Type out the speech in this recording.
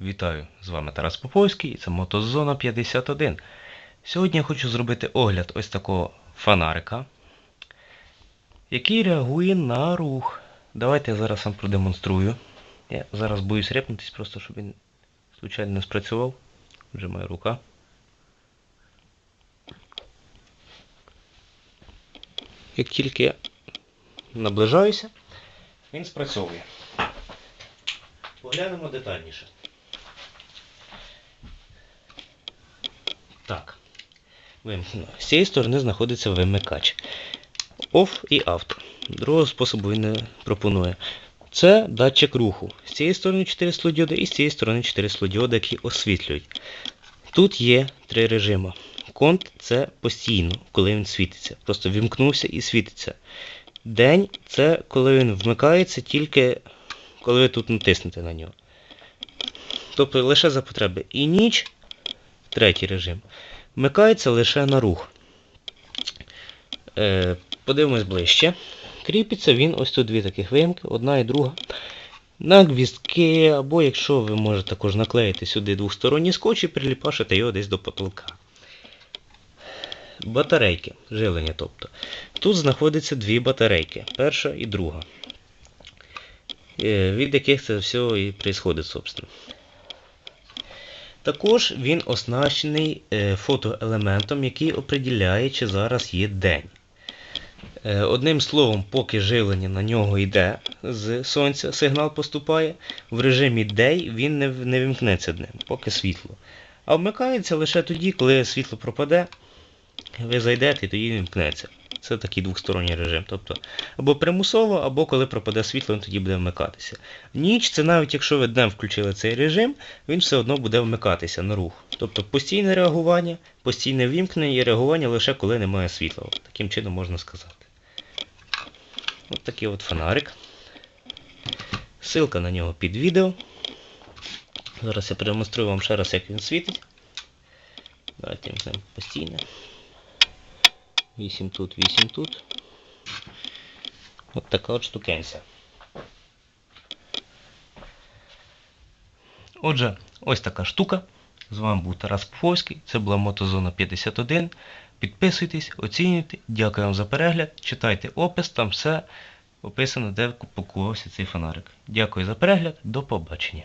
Вітаю! З вами Тарас Поповський і це Мотозона 51. Сьогодні я хочу зробити огляд ось такого фонарика, який реагує на рух. Давайте я зараз вам продемонструю. Я зараз боюсь репнутись, просто щоб він случайно не спрацював. Вже моя рука. Як тільки я наближаюся, він спрацьовує. Поглянемо детальніше. Так. Вимкнено. З цієї сторони знаходиться вимикач. Off і авто. Другого способу він не пропонує. Це датчик руху. З цієї сторони 4 слодіоди і з цієї сторони 4 слодіоди, які освітлюють. Тут є три режими. Конт це постійно, коли він світиться. Просто вімкнувся і світиться. День це коли він вмикається тільки коли ви тут натиснете на нього. Тобто лише за потреби. І ніч, третій режим, вмикається лише на рух. Е, подивимось ближче. Кріпиться він ось тут дві таких виямки, одна і друга. На гвіздки, або якщо ви можете також наклеїти сюди двосторонній скотч і приліпашити його десь до потолка. Батарейки, жилення тобто. Тут знаходяться дві батарейки, перша і друга. Е, від яких це все і відбувається, собственно. Також він оснащений е, фотоелементом, який определяє, чи зараз є день. Е, Одним словом, поки живлення на нього йде з сонця, сигнал поступає, в режимі Day він не, не вимкнеться днем, поки світло. А вмикається лише тоді, коли світло пропаде, ви зайдете і тоді він вмкнеться. Це такий двосторонній режим. Тобто або примусово, або коли пропаде світло, він тоді буде вмикатися. Ніч це навіть якщо ви днем включили цей режим, він все одно буде вмикатися на рух. Тобто постійне реагування, постійне вімкнення і реагування лише коли немає світла. Таким чином можна сказати. От такий от фонарик. Ссылка на нього під відео. Зараз я продемонструю вам ще раз, як він світить. Давайте вімкнемо постійне. 8 тут, 8 тут. От така от штукенця. Отже, ось така штука. З вами був Тарас Поповський. Це була Мотозона 51. Підписуйтесь, оцінюйте. Дякую вам за перегляд. Читайте опис, там все описано, де купувався цей фонарик. Дякую за перегляд. До побачення.